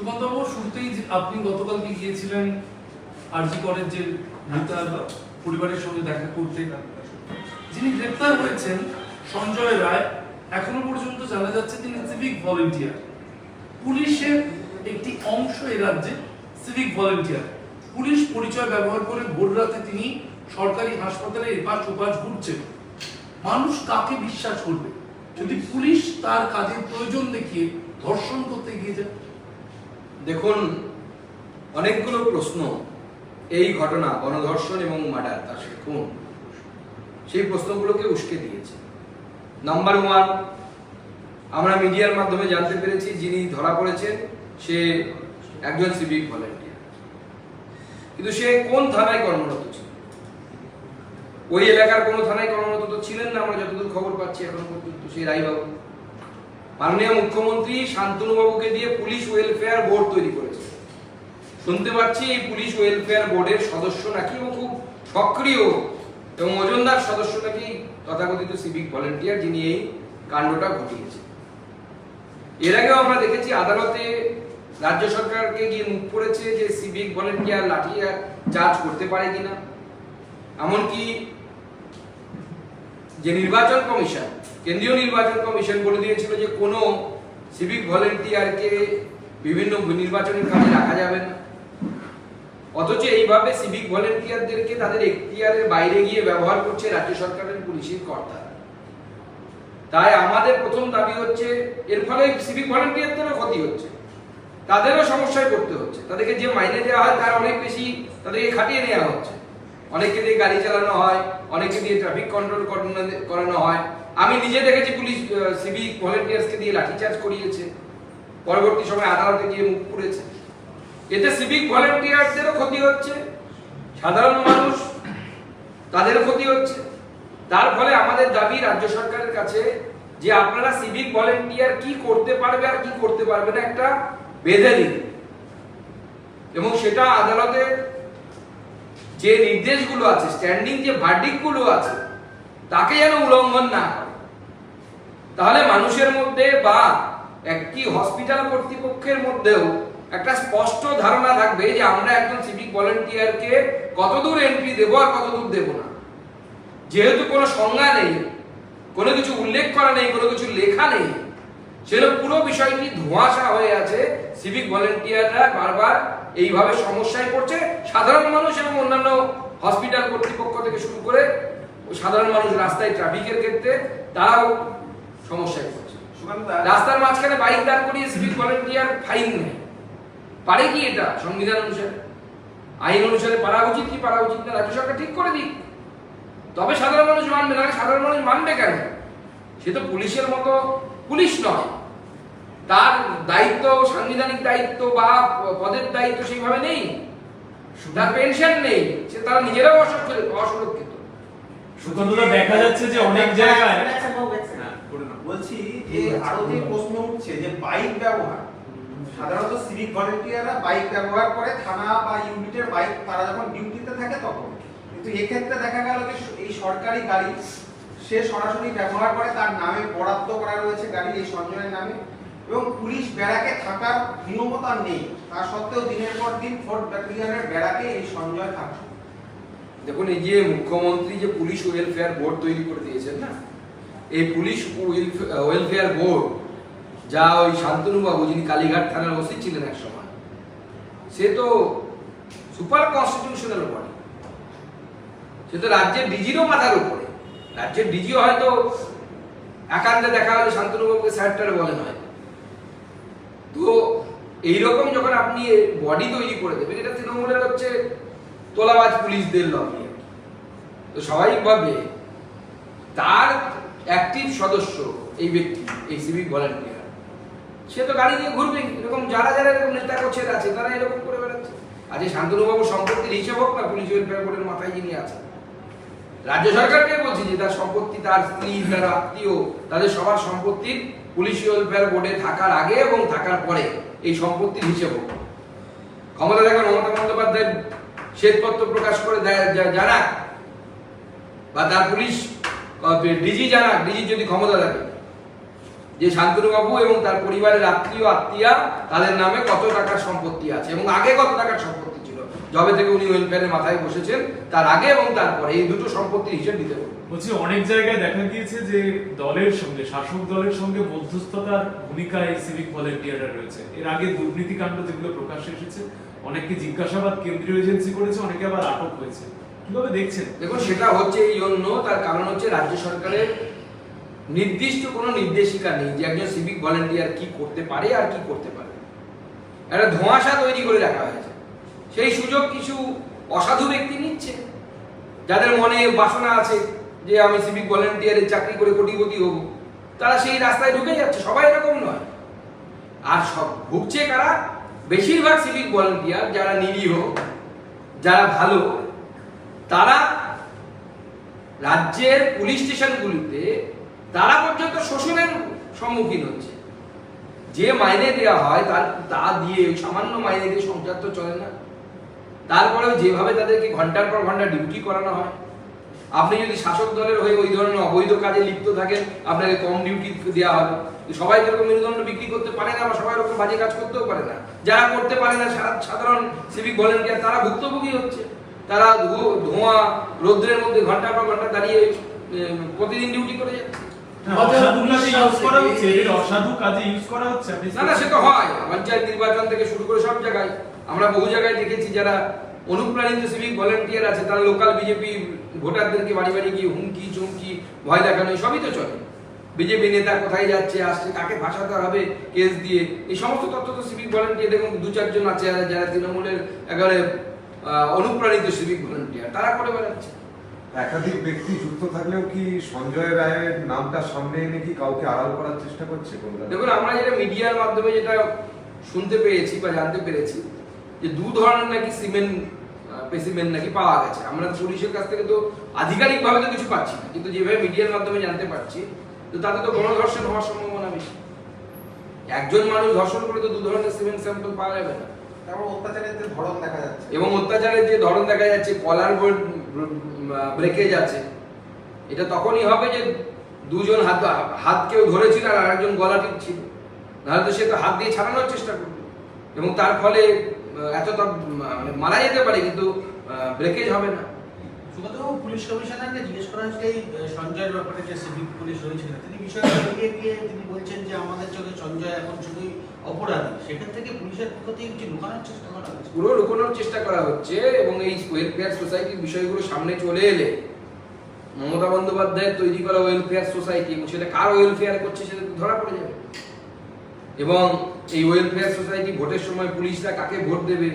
সুকান্তবাবু, শুরুতেই আপনি গতকালকে গিয়েছিলেন আরজি পরিবারের সঙ্গে দেখা করতে, যিনি গ্রেপ্তার হয়েছেন সঞ্জয় রায়, এখনও পর্যন্ত জানা যাচ্ছে তিনি সিভিক ভলেন্টিয়ার পুলিশের একটি অংশ এ রাজ্যে সিভিক ভলেন্টিয়ার পুলিশ পরিচয় ব্যবহার করে ভোর রাতে তিনি সরকারি হাসপাতালে এপাশ ওপাশ ঘুরছেন। মানুষ কাকে বিশ্বাস করবে? যদি পুলিশ তার কাজের প্রয়োজন দেখিয়ে ধর্ষণ করতে গিয়ে যায় দেখুন, অনেকগুলো প্রশ্ন এই ঘটনা গণধর্ষণ এবং মার্ডার, তার খুন সেই প্রশ্নগুলোকে উস্কে দিয়েছে। নাম্বার ওয়ান আমরা মিডিয়ার মাধ্যমে জানতে পেরেছি যিনি ধরা পড়েছেন, সে একজন সিভিক ভলেন্টিয়ার। কিন্তু সে কোন থানায় কর্মরত ছিল? ওই এলাকার কোনো থানায় কর্মরত তো ছিলেন না, আমরা যতদূর খবর পাচ্ছি এখন পর্যন্ত, সেই রায়বাবু। মাননীয় মুখ্যমন্ত্রী শান্তনুবাবুকে দিয়ে পুলিশ ওয়েলফেয়ার বোর্ড তৈরি করেছে। শুনতে পাচ্ছি এই পুলিশ ওয়েলফেয়ার বোর্ডের সদস্য নাকি এবং খুব সক্রিয় এবং ওজনদার সদস্য নাকি তথাকথিত সিভিক ভলেন্টিয়ার যিনি এই কাণ্ডটা ঘটিয়েছে এর আগেও আমরা দেখেছি আদালতে রাজ্য সরকারকে গিয়ে মুখ পড়েছে যে সিভিক ভলেন্টিয়ার লাঠি চার্জ করতে পারে কিনা। এমনকি যে নির্বাচন কমিশন কেন্দ্রীয় নির্বাচন কমিশন বলে দিয়েছিল যে কোনো সিভিক ভলেন্টিয়ারকে বিভিন্ন নির্বাচনের কাজে রাখা যাবে না। অথচ এইভাবে সিভিক ভলেন্টিয়ারদেরকে তাদের এখতিয়ারের বাইরে গিয়ে ব্যবহার করছে রাজ্য সরকারের পুলিশের কর্তা। তাই আমাদের প্রথম দাবি হচ্ছে, এর ফলে সিভিক ভলেন্টিয়ারদেরও ক্ষতি হচ্ছে। তাদেরও সমস্যায় পড়তে হচ্ছে। তাদেরকে যে মাইনে দেওয়া হয়, তার অনেক বেশি তাদেরকে খাটিয়ে নেওয়া হচ্ছে। অনেকে দিয়ে গাড়ি চালানো হয় অনেকে দিয়ে ট্রাফিক কন্ট্রোল করানো হয় আমি নিজে দেখেছি পুলিশ সিভিক ভলেন্টিয়ার্সকে দিয়ে লাঠিচার্জ করিয়েছে। পরবর্তী সময় আদালতে গিয়ে মুখ পুড়েছে। এতে সিভিক ভলেন্টিয়ারদেরও ক্ষতি হচ্ছে, সাধারণ মানুষ তাদের ক্ষতি হচ্ছে। তার ফলে আমাদের দাবি রাজ্য সরকারের কাছে যে আপনারা সিভিক ভলেন্টিয়ার কি করতে পারবে আর কি করতে পারবে না একটা বেঁধে দিন। এবং সেটা আদালতের যে নির্দেশগুলো আছে স্ট্যান্ডিং যে ভার্ডিকগুলো আছে, তাকে যেন উল্লঙ্ঘন না করে। তাহলে মানুষের মধ্যে বা একটি হসপিটাল কর্তৃপক্ষের মধ্যেও একটা স্পষ্ট ধারণা থাকবে যে আমরা একজন সিভিক ভলেন্টিয়ারকে কতদূর এন্ট্রি দেবো আর কতদূর দেব না। যেহেতু কোনো সংজ্ঞা নেই, কোনো কিছু উল্লেখ করা নেই, কোনো কিছু লেখা নেই সেটা পুরো বিষয়টি ধোঁয়াশা হয়ে আছে সিভিক ভলেন্টিয়াররা বারবার এইভাবে সমস্যায় পড়ছে। সাধারণ মানুষ এবং অন্যান্য হসপিটাল কর্তৃপক্ষ থেকে শুরু করে সাধারণ মানুষ রাস্তায় ট্রাফিকের ক্ষেত্রে, তারাও সমস্যায় পড়ছে। রাস্তার মাঝখানে বাইক দাঁড় করিয়ে সিভিক ভলেন্টিয়ার ফাইন নেয় পারে কি এটা? সংবিধান অনুসারে। আইন অনুসারে পারা উচিত কি পারা উচিত না রাজ্য সরকার ঠিক করে দিক। তবে সাধারণ মানুষ মানবে না সাধারণ মানুষ মানবে কেন? সে তো পুলিশের মতো পুলিশ নয়। তার দায়িত্ব সাংবিধানিক দায়িত্ব বা পদের দায়িত্ব সেইভাবে নেই। তার পেনশন নেই। সে তারা নিজেরাও অসুরক্ষিত। অসুরক্ষিত সুকান্তদা দেখা যাচ্ছে যে অনেক জায়গায় হ্যাঁ, বলছি যে আরও যে প্রশ্ন উঠছে যে বাইক ব্যবহার সাধারণত সিভিক ভলেন্টিয়াররা বাইক ব্যবহার করে থানা বা ইউনিটের বাইক তারা যখন ডিউটিতে থাকে তখন। কিন্তু এক্ষেত্রে দেখা গেল যে এই সরকারি গাড়ি সে সরাসরি ব্যবহার করে তার নামে বরাদ্দ করা রয়েছে গাড়ি এই সঞ্জয়ের নামে। এবং পুলিশ ব্যারাকে থাকার নিয়মও তার নেই। তা সত্ত্বেও দিনের পর দিন ফোর্ট ব্যাটালিয়নের ব্যারাকে এই সঞ্জয় থাকছে। দেখুন এই যে মুখ্যমন্ত্রী যে পুলিশ ওয়েলফেয়ার বোর্ড তৈরি করে দিয়েছেন না এই পুলিশ ওয়েলফেয়ার বোর্ড যা ওই শান্তনু বাবু যিনি কালীঘাট থানার ওসি ছিলেন এক সময় সে তো সুপার কনস্টিটিউশনাল বডি সে তো রাজ্যের ডিজিরও মাথার উপরে। রাজ্যের ডিজিও হয়তো একান্তে দেখা হলে শান্তনু বাবুকে স্যারটারে বলেন হয় তো এইরকম যখন আপনি বডি তৈরি করে দেবেন, এটা তৃণমূলের হচ্ছে তোলাবাজ পুলিশদের লবি তো স্বাভাবিকভাবে তার অ্যাক্টিভ সদস্য এই ব্যক্তি, এই সিভিক ভলান্টিয়ার সে তো গাড়ি নিয়ে ঘুরবে, এরকম যারা যারা এরকম নেতা কোচের আছে, তারা এরকম করে বেড়াচ্ছে। আজ এই শান্তনুবাবু সম্পত্তির হিসেব হোক না পুলিশ ওয়েলফেয়ার বোর্ডের মাথায় যিনি আছেন। রাজ্য সরকারকে বলছি যে, তার সম্পত্তি, তার স্ত্রী, তার আত্মীয়, তাদের সবার সম্পত্তির পুলিশ ওয়েলফেয়ার বোর্ডে থাকার আগে এবং থাকার পরে এই সম্পত্তির হিসেব হোক। ক্ষমতা দেখেন মমতা বন্দ্যোপাধ্যায় শ্বেতপত্র প্রকাশ করে দেয়- যা- জানাক বা তার পুলিশ ডিজি জানাক ডিজি যদি ক্ষমতা থাকে। যে শান্তনুবাবু এবং তার পরিবারের আত্মীয়, আত্মীয়া, তাদের নামে কত টাকার সম্পত্তি আছে এবং আগে কত টাকার সম্পত্তি ছিল? যবে থেকে উনি ওয়েলফেয়ারের মাথায় বসেছেন, তার আগে এবং তারপরে এই দুটো সম্পত্তির হিসেব দিতে হবে। বলছি, অনেক জায়গায় দেখা গিয়েছে যে দলের সঙ্গে, শাসক দলের সঙ্গে মধ্যস্থতার ভূমিকা এই সিভিক ভলেন্টিয়াররা রয়েছে। এর আগে দুর্নীতি কাণ্ড যেগুলো প্রকাশ্যে এসেছে, অনেককে জিজ্ঞাসাবাদ কেন্দ্রীয় এজেন্সি করেছে, অনেকে আবার আটক হয়েছে। কীভাবে দেখছেন? দেখুন, সেটা হচ্ছে এই জন্য তার কারণ হচ্ছে রাজ্য সরকারের নির্দিষ্ট কোনো নির্দেশিকা নেই যে একজন সিভিক ভলেন্টিয়ার কি করতে পারে আর কি করতে পারে। একটা ধোঁয়াশা তৈরি করে রাখা হয়েছে। সেই সুযোগ কিছু অসাধু ব্যক্তি নিচ্ছে। যাদের মনে বাসনা আছে যে আমি সিভিক ভলেন্টিয়ারের চাকরি করে কোটিপতি হব, তারা সেই রাস্তায় ঢুকে যাচ্ছে, সবাই এরকম নয়। আর সব ভুগছে কারা? বেশিরভাগ সিভিক ভলেন্টিয়ার যারা নিরীহ, যারা ভালো তারা রাজ্যের পুলিশ স্টেশনগুলিতে তারা পর্যন্ত শোষণের সম্মুখীন হচ্ছে। যে মাইনে দেওয়া হয় তার তা দিয়ে সামান্য মাইনে দিয়ে সংসার তো চলে না। তারপরেও যেভাবে তাদেরকে ঘণ্টার পর ঘণ্টা ডিউটি করানো হয়। আপনি যদি শাসক দলের হয়ে ওই ধরনের অবৈধ কাজে লিপ্ত থাকেন, আপনাকে কম ডিউটি দেওয়া হবে। সবাই যেরকম মেরুদণ্ড বিক্রি করতে পারে না বা সবাই এরকম বাজে কাজ করতেও পারে না। যারা করতে পারে না সাধারণ সিভিক ভলেন্টিয়ার তারা ভুক্তভোগী হচ্ছে। তারা ধোঁয়া রৌদ্রের মধ্যে ঘণ্টার পর ঘণ্টা দাঁড়িয়ে প্রতিদিন ডিউটি করে না, না সে তো হয়। পঞ্চায়েত নির্বাচন থেকে শুরু করে সব জায়গায়। আমরা বহু জায়গায় দেখেছি যারা অনুপ্রাণিত সিভিক ভলেন্টিয়ার আছে তারা লোকাল বিজেপি ভোটারদেরকে বাড়ি বাড়ি গিয়ে হুমকি চুমকি ভয় দেখানো সবই তো চলে। বিজেপি নেতা কোথায় যাচ্ছে আসছে কাকে ভাসাতে হবে কেস দিয়ে এই সমস্ত তথ্য তো সিভিক ভলেন্টিয়ার দেখুন দু চারজন আছে যারা- তৃণমূলের একেবারে অনুপ্রাণিত সিভিক ভলেন্টিয়ার তারা করে বেড়াচ্ছে। একাধিক ব্যক্তি যুক্ত থাকলেও কি সঞ্জয় রায়ের নামটা সামনে এনে কি কাউকে আড়াল করার চেষ্টা করছে দেখুন আমরা যেটা মিডিয়ার মাধ্যমে যেটা শুনতে পেয়েছি বা জানতে পেরেছি যে দু ধরনের নাকি সিমেন্ট স্পেসিমেন্ট নাকি পাওয়া গেছে। আমরা পুলিশের কাছ থেকে তো আধিকারিকভাবে তো কিছু পাচ্ছি না কিন্তু যেভাবে মিডিয়ার মাধ্যমে জানতে পারছি তো তাতে তো গণধর্ষণ হওয়ার সম্ভাবনা বেশি। একজন মানুষ ধর্ষণ করে তো দু ধরনের সিমেন্ট স্যাম্পল পাওয়া যাবে না। তারপর অত্যাচারের ধরন দেখা যাচ্ছে। এবং অত্যাচারের যে ধরন দেখা যাচ্ছে কলার ব্রেকেজ আছে এটা তখনই হবে যে দুজন হাত হাত কেউ ধরেছিল আর আরেকজন গলা টিপছিল। নাহলে তো সে তো হাত দিয়ে ছাড়ানোর চেষ্টা করবে। এবং তার ফলে এত মানে মারা যেতে পারে কিন্তু ব্রেকেজ হবে না। পুলিশ কমিশনারকে জিজ্ঞেস করা হয়েছিল এই সঞ্জয়ের ব্যাপারে যে সিভিক পুলিশ রয়েছেন তিনি বিষয়টা এগিয়ে গিয়ে তিনি বলছেন যে আমাদের চোখে সঞ্জয় এখন শুধুই অপরাধী। সেখান থেকে পুলিশের পক্ষ থেকে কিছু লুকানোর চেষ্টা করা হচ্ছে। পুরো লুকোনোর চেষ্টা করা হচ্ছে এবং এই ওয়েলফেয়ার সোসাইটির বিষয়গুলো সামনে চলে এলে মমতা বন্দ্যোপাধ্যায়ের তৈরি করা ওয়েলফেয়ার সোসাইটি এবং সেটা কার ওয়েলফেয়ার করছে সেটা ধরা পড়ে যাবে। এবং এই ওয়েলফেয়ার সোসাইটি ভোটের সময় পুলিশরা কাকে ভোট দেবে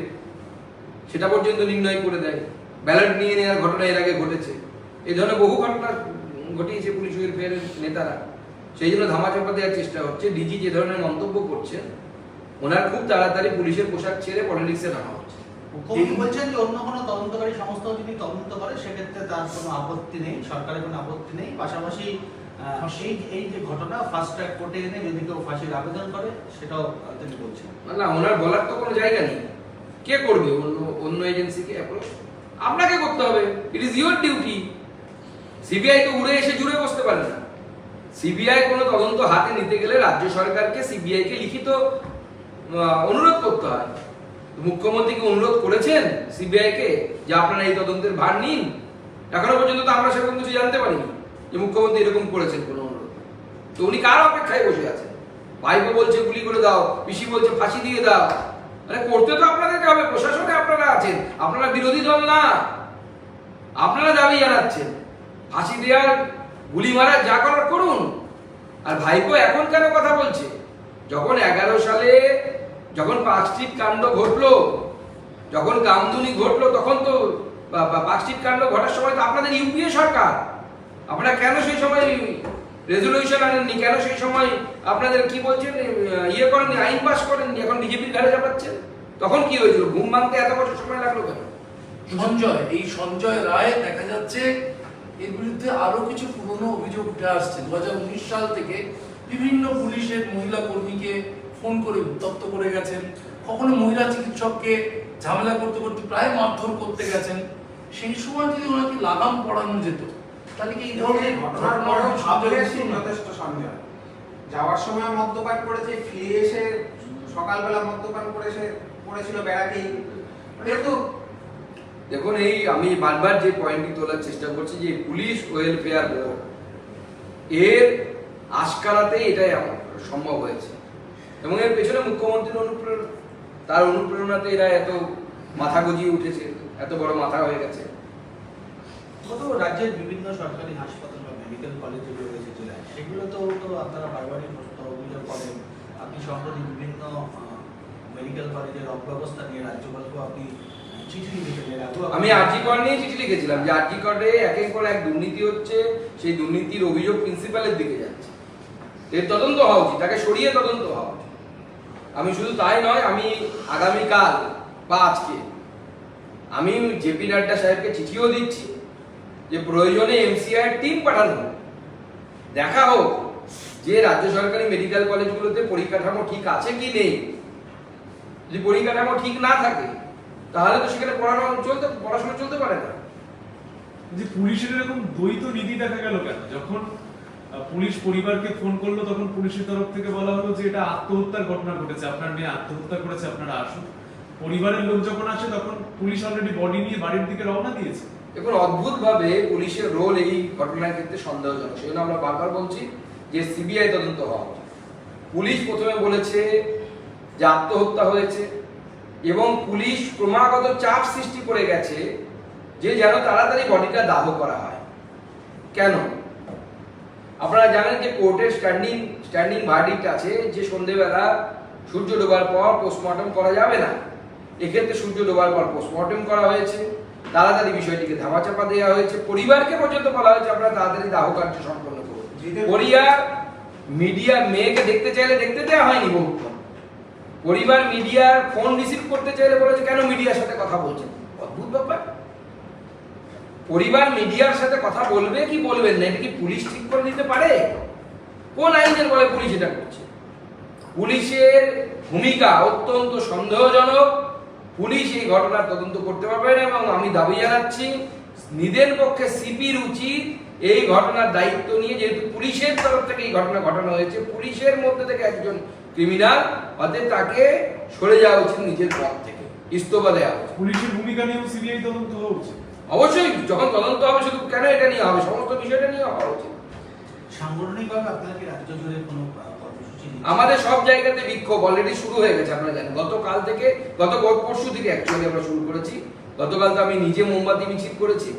সেটা পর্যন্ত নির্ণয় করে দেয়। ব্যালট নিয়ে নেওয়ার ঘটনা এর আগে ঘটেছে। এই ধরনের বহু ঘটনা ঘটিয়েছে পুলিশ ওয়েলফেয়ারের নেতারা। সেই জন্য ধামাচাপা দেওয়ার চেষ্টা হচ্ছে। ডিজি যে ধরনের মন্তব্য করছেন ওনার খুব তাড়াতাড়ি পুলিশের পোশাক ছেড়ে পলিটিক্সে নামা হচ্ছে। মুখ্যমন্ত্রী বলছেন যে অন্য কোনো তদন্তকারী সংস্থা যদি তদন্ত করে সেক্ষেত্রে তার কোনো আপত্তি নেই সরকারের কোনো আপত্তি নেই। পাশাপাশি আহ, এই এই যে ঘটনা ফার্স্ট ট্র্যাক কোর্টে এনে যদি কেউ ফাঁসির আবেদন করে সেটাও তিনি বলছেন। না ওনার বলার তো কোনো জায়গা নেই। কে করবে অন্য অন্য এজেন্সিকে অ্যাপ্রোচ আপনাকে করতে হবে। It is your duty CBI তো উড়ে এসে জুড়ে বসতে পারে না। সিবিআই কোনো তদন্ত হাতে নিতে গেলে রাজ্য সরকারকে সিবিআই কে লিখিত অনুরোধ করতে হয়। মুখ্যমন্ত্রীকে অনুরোধ করেছেন সিবিআই কে যে আপনারা এই তদন্তের ভার নিন? এখনও পর্যন্ত তো আমরা সেরকম কিছু জানতে পারিনি যে মুখ্যমন্ত্রী এরকম করেছেন কোনো অনুরোধ। তো উনি কার অপেক্ষায় বসে আছেন? ভাইপো বলছে, গুলি করে দাও, পিসি বলছে, ফাঁসি দিয়ে দাও। মানে করতে তো আপনাদেরকে হবে, প্রশাসনে আপনারা আছেন, আপনারা বিরোধী দল না। আপনারা দাবি জানাচ্ছেন, ফাঁসি দেওয়ার গুলি মারা যা করার করুন। আর ভাইপো এখন কেন কথা বলছে? যখন এগারো সালে যখন পাঁচটির কাণ্ড ঘটলো, যখন কামদুনি ঘটলো, তখন তো পাঁচটির কাণ্ড ঘটার সময় তো আপনাদের ইউপিএ সরকার। আপনারা কেন সেই সময় রেজলিউশন আনেননি? কেন সেই সময় আপনাদের কি বলছেন ইয়ে করেননি, আইন পাস করেননি? এখন বিজেপির ঘাড়ে চাপাচ্ছেন? তখন কি হয়েছিল? ঘুম ভাঙতে এত বছর সময় লাগল কেন? সঞ্জয়, এই সঞ্জয় রায় দেখা যাচ্ছে এর বিরুদ্ধে আরও কিছু পুরনো অভিযোগ উঠে আসছে। দুহাজার উনিশ সাল থেকে বিভিন্ন পুলিশের মহিলা কর্মীকে ফোন করে উত্তপ্ত করে গেছেন। কখনো মহিলা চিকিৎসককে ঝামেলা করতে করতে প্রায় মারধর করতে গেছেন। সেই সময় যদি ওনাকে লাগাম পড়ানো যেত তাহলে কি এই ধরনের? যথেষ্ট সঞ্জয় যাওয়ার সময় মদ্যপান করেছে ফিরে এসে সকালবেলা মদ্যপান করে এসে করেছিল বেড়াতেই। মানে এ তো দেখুন, এই আমি বারবার যে পয়েন্টটি তোলার চেষ্টা করছি যে পুলিশ ওয়েলফেয়ার বোর্ড এর আশকারাতে এটাই সম্ভব হয়েছে। এবং এর পেছনে মুখ্যমন্ত্রীর অনুপ্রেরণা, তার অনুপ্রেরণাতে এরা এত মাথা গজিয়ে উঠেছে, এত বড় মাথা হয়ে গেছে। কত রাজ্যের বিভিন্ন সরকারি হাসপাতাল বা মেডিকেল কলেজ যেগুলো রয়েছে জেলায় সেগুলোতেও তো আপনারা বারবারই অভিযোগ করেন, আপনি সম্প্রতি বিভিন্ন মেডিকেল কলেজের অব্যবস্থা নিয়ে রাজ্যপালকেও আপনি আমি আরজি কর নিয়ে চিঠি লিখেছিলাম যে আরজি করে একের পর এক দুর্নীতি হচ্ছে, সেই দুর্নীতির অভিযোগ প্রিন্সিপালের দিকে যাচ্ছে। এর তদন্ত হওয়া উচিত, তাকে সরিয়ে তদন্ত হওয়া উচিত। আমি শুধু তাই নয়, আমি আগামীকাল বা আজকে আমি জেপি নাড্ডা সাহেবকে চিঠিও দিচ্ছি যে প্রয়োজনে এমসিআই টিম পাঠানো। দেখা হোক যে রাজ্য সরকারি মেডিকেল কলেজগুলোতে পরিকাঠামো ঠিক আছে কি নেই। যদি পরিকাঠামো ঠিক না থাকে তাহলে তো সেখানে পড়ানো চলতে পড়াশোনা চলতে পারে না। যে পুলিশের এরকম দ্বৈত নীতি দেখা গেল কেন? যখন পুলিশ পরিবারকে ফোন করল তখন পুলিশের তরফ থেকে বলা হলো যে এটা আত্মহত্যার ঘটনা ঘটেছে। আপনার মেয়ে আত্মহত্যা করেছে আপনারা আসুন। পরিবারের লোক যখন আসে তখন পুলিশ অলরেডি বডি নিয়ে বাড়ির দিকে রওনা দিয়েছে। দেখুন অদ্ভুত ভাবে পুলিশের রোল এই ঘটনার ক্ষেত্রে সন্দেহজনক। সেই জন্য আমরা বারবার বলছি যে সিবিআই তদন্ত হওয়া পুলিশ প্রথমে বলেছে যে আত্মহত্যা হয়েছে। এবং পুলিশ ক্রমাগত চাপ সৃষ্টি করে গেছে যে যেন তাড়াতাড়ি বডিটা দাহ করা হয়। কেন? আপনারা জানেন যে কোর্টের স্ট্যান্ডিং স্ট্যান্ডিং ভার্ডিক্ট আছে যে সন্ধেবেলা সূর্য ডোবার পর পোস্টমর্টম করা যাবে না। এক্ষেত্রে সূর্য ডোবার পর পোস্টমর্টম করা হয়েছে। তাড়াতাড়ি বিষয়টিকে ধামাচাপা দেওয়া হয়েছে। পরিবারকে পর্যন্ত বলা হয়েছে আপনারা তাড়াতাড়ি দাহ কার্য সম্পন্ন করুন। পরিবার মিডিয়া মেয়েকে দেখতে চাইলে দেখতে দেওয়া হয়নি বহুক্ষণ। পরিবার মিডিয়ার ফোন রিসিভ করতে চাইলে বলেছে, কেন মিডিয়ার সাথে কথা বলছেন? অদ্ভুত ব্যাপার। পরিবার মিডিয়ার সাথে কথা বলবে কি বলবেন না? এটা কি পুলিশ ঠিক করে দিতে পারে? কোন আইনের বলে পুলিশ এটা করছে? পুলিশের ভূমিকা অত্যন্ত সন্দেহজনক। পুলিশ এই ঘটনার তদন্ত করতে পারবে না এবং আমি দাবি জানাচ্ছি নিদের পক্ষে সিপির উচিত এই ঘটনার দায়িত্ব নিয়ে, যেহেতু পুলিশের তরফ থেকে এই ঘটনা ঘটানো হয়েছে, পুলিশের মধ্যে থেকে একজন ক্রিমিনাল অতএব তাকে সরে যাওয়া উচিত নিজের পদ থেকে ইস্তফা দেওয়া উচিত। পুলিশের ভূমিকা নিয়েও সিবিআই তদন্ত হওয়া উচিত অবশ্যই যখন তদন্ত হবে শুধু কেন এটা নিয়ে হবে? সমস্ত বিষয়টা নিয়ে হওয়া উচিত। সাংগঠনিকভাবে আপনারা কি রাজ্য জুড়ে কোনো আমাদের সব জায়গাতে বিক্ষোভ অলরেডি শুরু হয়ে গেছে আপনারা জানেন। গতকাল থেকে গত পরশু থেকে অ্যাকচুয়ালি আমরা শুরু করেছি। গতকাল তো আমি নিজে মোমবাতি মিছিল করেছি।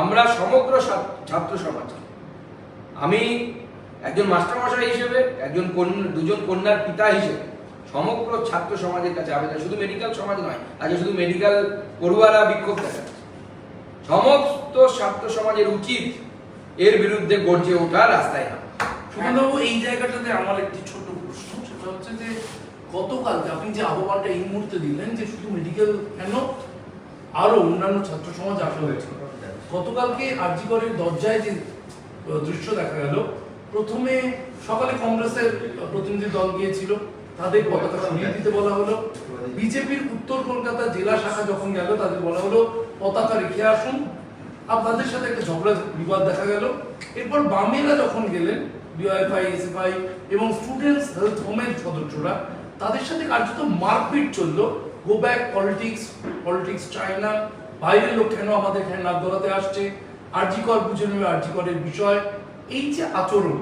আমরা সমগ্র ছাত্র সমাজ আমি একজন মাস্টারমশাই হিসেবে, একজন কন্যা, দুজন কন্যার পিতা হিসেবে, সমগ্র ছাত্র সমাজের কাছে আবেদন, শুধু মেডিকেল সমাজ নয় আজকে শুধু মেডিকেল পড়ুয়ারা বিক্ষোভ দেখাচ্ছে। সমস্ত ছাত্র সমাজের উচিত এর বিরুদ্ধে গর্জে ওঠা রাস্তায় না সুমনবাবু, এই জায়গাটাতে আমার একটি ছোট প্রশ্ন, সেটা হচ্ছে যে গতকাল আপনি যে আহ্বানটা এই মুহূর্তে দিলেন যে শুধু মেডিকেল কেন আরও অন্যান্য ছাত্র সমাজ আসা হয়েছে। গতকালকে আরজিকরের দরজায় যে দৃশ্য দেখা গেল প্রথমে সকালে কংগ্রেসের প্রতিনিধি দল গিয়েছিল, তাদের পতাকা সরিয়ে দিতে বলা হলো। বিজেপির উত্তর কলকাতা জেলা শাখা যখন গেল, তাদের বলা হলো, পতাকা রেখে আসুন। আর তাদের সাথে একটা ঝগড়া, বিবাদ দেখা গেল। এরপর বামেরা যখন গেলেন ডিওয়াইফাই এসএফআই এবং স্টুডেন্টস হেলথ হোমের সদস্যরা, তাদের সাথে কার্যত মারপিট চলল। গো ব্যাক পলিটিক্স পলিটিক্স চায়না, বাইরের লোক কেন আমাদের এখানে নাক গলাতে আসছে? আরজিকর বুঝে নেবে আরজিকরের বিষয়। এই যে আচরণ,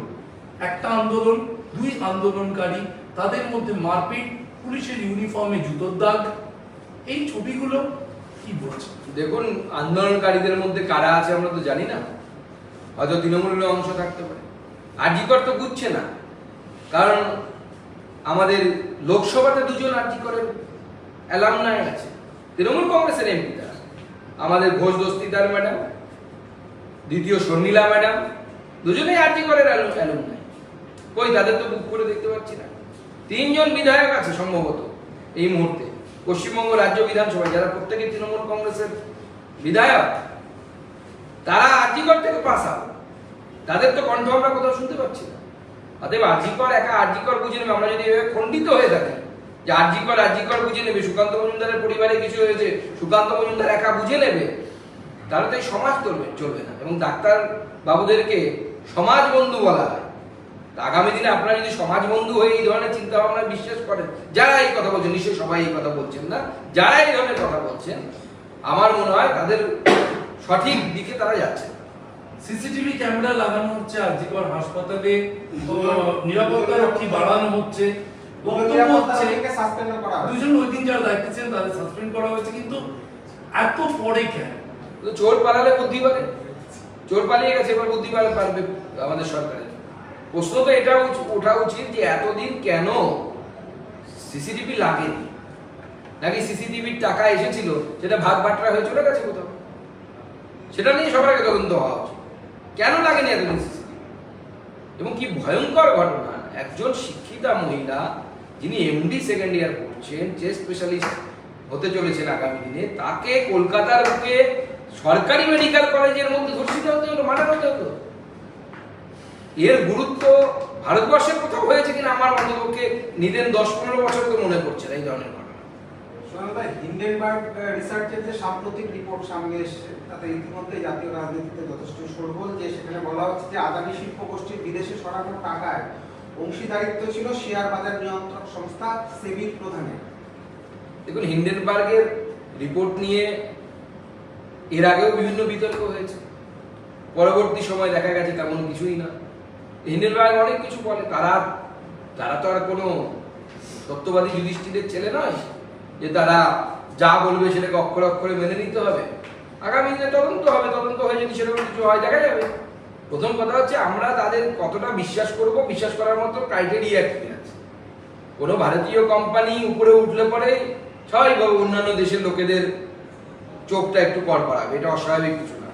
একটা আন্দোলন, দুই আন্দোলনকারী, তাদের মধ্যে মারপিট, পুলিশের ইউনিফর্মে জুতোর দাগ, এই ছবিগুলো কি বলছে? দেখুন, আন্দোলনকারীদের মধ্যে কারা আছে আমরা তো জানি না। হয়তো তৃণমূলের অংশ থাকতে পারে। আরজিকর তো বুঝছে না। কারণ আমাদের লোকসভাতে দুজন আরজিকরের অ্যালামনাই আছে। তৃণমূল কংগ্রেসের এমপি আমাদের ঘোষ দস্তিদার ম্যাডাম, দ্বিতীয় শর্মিলা ম্যাডাম দুজনেই আরজিকরের অ্যালুমনাই কই, তাদের তো বুক করে দেখতে পাচ্ছি না। তিনজন বিধায়ক আছে সম্ভবত এই মুহূর্তে। পশ্চিমবঙ্গ রাজ্য বিধানসভায়, যারা প্রত্যেকে তৃণমূল কংগ্রেসের বিধায়ক, তারা আরজিকর থেকে পাস আউট তাদের তো কণ্ঠ আমরা কোথাও শুনতে পাচ্ছি না। অতএব আরজিকর একা আরজিকর বুঝে নেবে। আমরা যদি এভাবে খণ্ডিত হয়ে থাকি যে আরজিকর আরজিকর বুঝে নেবে, সুকান্ত মজুমদারের পরিবারে কিছু হয়েছে, সুকান্ত মজুমদার একা বুঝে নেবে, তাহলে তো এই সমাজ চলবে চলবে না। এবং ডাক্তার বাবুদেরকে সমাজ বন্ধু বলা হয় আগামী দিনে আপনারা যদি সমাজ বন্ধু হয়ে এই ধরনের চিন্তা ভাবনা বিশ্বাস করেন যারা এই কথা বলছেন নিশ্চয়ই সবাই এই কথা বলছেন না যারা এই ধরনের কথা বলছেন আমার মনে হয় তাদের সঠিক দিকে তারা যাচ্ছে সিসিটিভি ক্যামেরা লাগানো হচ্ছে আরজিকর হাসপাতালে নিরাপত্তা রক্ষী বাড়ানো হচ্ছে বক্তব্য হচ্ছে সাসপেন্ড করা দুজন ওই দিন যারা দায়িত্বে ছিলেন তাদের সাসপেন্ড করা হয়েছে কিন্তু এত পরে কেন? তো চোর পালালে বুদ্ধি পারে চোর পালিয়ে গেছে, এবার বুদ্ধি পারে পারবে আমাদের সরকারের। প্রশ্ন তো এটা ওঠা উচিত যে এতদিন কেন সিসিটিভি লাগেনি? নাকি সিসিটিভির টাকা এসেছিল, সেটা ভাগ বাটরা হয়ে চলে গেছে কোথাও? সেটা নিয়ে আগে তদন্ত হওয়া উচিত। কেন লাগেনি এতদিন সিসিটিভি? এবং কি ভয়ঙ্কর ঘটনা, একজন শিক্ষিতা মহিলা যিনি এমডি সেকেন্ড ইয়ার করছেন যে স্পেশালিস্ট হতে চলেছেন আগামী দিনে, তাকে কলকাতার বুকে সরকারি মেডিকেল কলেজের মধ্যে ধর্ষিত হতে হলো মানা হতে হতো এর গুরুত্ব ভারতবর্ষের কোথাও হয়েছে কিনা আমার অন্তপক্ষে নিদেন দশ পনেরো বছর তো মনে পড়ছে না এই ধরনের ঘটনা। হিন্ডেনবার্গ রিসার্চের যে সাম্প্রতিক রিপোর্ট সামনে এসেছে তাতে ইতিমধ্যে জাতীয় রাজনীতিতে যথেষ্ট সরগোল যে সেখানে বলা হচ্ছে যে আদানি শিল্প গোষ্ঠীর বিদেশে সরানোর টাকায় অংশীদারিত্ব ছিল শেয়ার বাজার নিয়ন্ত্রক সংস্থা সেবির প্রধানের। দেখুন হিন্ডেনবার্গের রিপোর্ট নিয়ে এর আগেও বিভিন্ন বিতর্ক হয়েছে। পরবর্তী সময় দেখা গেছে তেমন কিছুই না। হিন্ডেনবার্গ অনেক কিছু বলে, তারা তারা তো আর কোনো সত্যবাদী যুধিষ্ঠিরের ছেলে নয় যে তারা যা বলবে সেটাকে অক্ষরে অক্ষরে মেনে নিতে হবে। আগামী দিনে তদন্ত হবে, তদন্ত হয়ে যদি সেরকম কিছু হয়, দেখা যাবে। প্রথম কথা হচ্ছে আমরা তাদের কতটা বিশ্বাস করব, বিশ্বাস করার মতো ক্রাইটেরিয়া কি আছে? কোনো ভারতীয় কোম্পানি উপরে উঠলে পরে স্বাভাবিকভাবে অন্যান্য দেশের লোকেদের চোখটা একটু কর করাবে এটা অস্বাভাবিক কিছু না।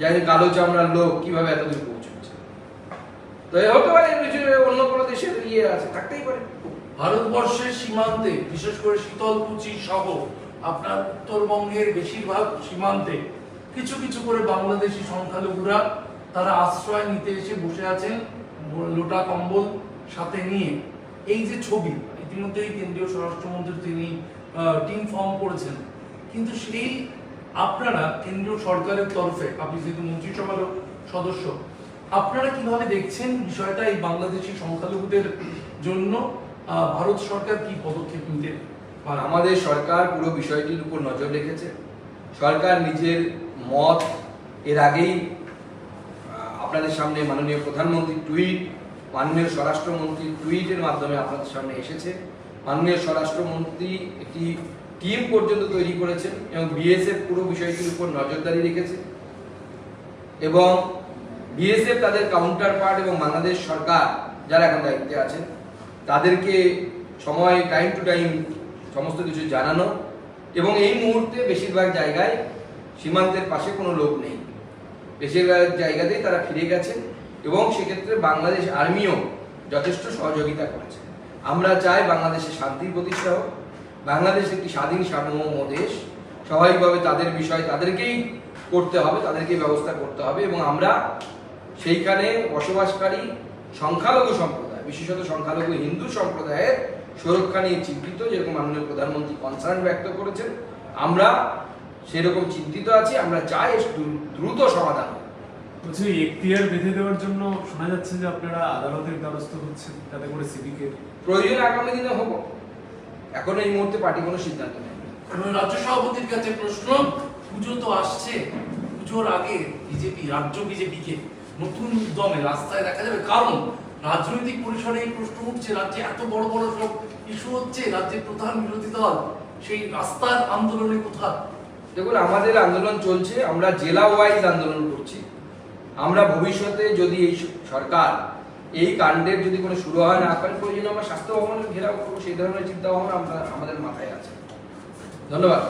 যাই হোক কালো চামড়ার লোক কীভাবে এতদূর পৌঁছেছে? তো হতে পারে অন্য কোনো দেশের ইয়ে আছে, থাকতেই পারে। ভারতবর্ষের সীমান্তে, বিশেষ করে শীতলকুচি সহ আপনার উত্তরবঙ্গের বেশিরভাগ সীমান্তে কিছু কিছু করে বাংলাদেশি সংখ্যালঘুরা তারা আশ্রয় নিতে এসে বসে আছেন, লোটা কম্বল সাথে নিয়ে। এই যে ছবি, ইতিমধ্যেই কেন্দ্রীয় স্বরাষ্ট্রমন্ত্রী তিনি টিম ফর্ম করেছেন। কিন্তু সেই আপনারা কেন্দ্রীয় সরকারের তরফে, আপনি যেহেতু মন্ত্রিসভার সদস্য, আপনারা কীভাবে দেখছেন বিষয়টা এই বাংলাদেশি সংখ্যালঘুদের জন্য? ভারত সরকার কি পদক্ষেপ নিতে আমাদের সরকার পুরো বিষয়টির উপর নজর রেখেছে। সরকার নিজের মত, এর আগেই আপনাদের সামনে মাননীয় প্রধানমন্ত্রী টুইট, মাননীয় স্বরাষ্ট্রমন্ত্রী টুইটের মাধ্যমে আপনাদের সামনে এসেছে। মাননীয় স্বরাষ্ট্রমন্ত্রী একটি টিম পর্যন্ত তৈরি করেছেন এবং বিএসএফ পুরো বিষয়টির উপর নজরদারি রেখেছে। এবং বিএসএফ তাদের কাউন্টার পার্ট এবং বাংলাদেশ সরকার যারা এখন দায়িত্বে আছেন, তাদেরকে সময় টাইম টু টাইম সমস্ত কিছু জানানো এবং এই মুহূর্তে বেশিরভাগ জায়গায় সীমান্তের পাশে কোনো লোক নেই। বেশিরভাগ জায়গাতেই তারা ফিরে গেছেন এবং সেক্ষেত্রে বাংলাদেশ আর্মিও যথেষ্ট সহযোগিতা করেছে। আমরা চাই বাংলাদেশে শান্তির প্রতিষ্ঠা হোক বাংলাদেশ একটি স্বাধীন সার্বভৌম দেশ স্বাভাবিকভাবে তাদের বিষয় তাদেরকেই করতে হবে তাদেরকেই ব্যবস্থা করতে হবে এবং আমরা সেইখানে বসবাসকারী সংখ্যালঘু সম্প্রদায় বিশেষত সংখ্যালঘু হিন্দু সম্প্রদায়ের সুরক্ষা নিয়ে চিন্তিত যেরকম মাননীয় প্রধানমন্ত্রী কনসার্ন ব্যক্ত করেছেন আমরা সেরকম চিন্তিত আছি আমরা চাই দ্রু- দ্রুত সমাধান। বলছি এখতিয়ার বেঁধে দেওয়ার জন্য শোনা যাচ্ছে যে আপনারা আদালতের দ্বারস্থ হচ্ছেন তাতে করে সিভিকের প্রয়োজন আগামী দিনে হব এখন এই মুহূর্তে পার্টি কোনো সিদ্ধান্ত নেই। এবং রাজ্য সভাপতির কাছে প্রশ্ন পুজো তো আসছে। পুজোর আগে বিজেপি রাজ্য বিজেপিকে নতুন উদ্যমে রাস্তায় দেখা যাবে। কারণ রাজনৈতিক পরিসরে এই প্রশ্ন উঠছে রাজ্যে এত বড় বড় সব ইস্যু হচ্ছে রাজ্যের প্রধান বিরোধী দল সেই রাস্তার আন্দোলনে কোথায়? দেখুন আমাদের আন্দোলন চলছে আমরা জেলা ওয়াইজ আন্দোলন করছি। আমরা ভবিষ্যতে যদি এই সরকার এই কাণ্ডের যদি কোনো শুরু হয়, না করেন প্রয়োজন আমরা স্বাস্থ্য ভবনের ঘেরাও করব, সেই ধরনের চিন্তা ভাবনা আমরা আমাদের মাথায় আছে। ধন্যবাদ।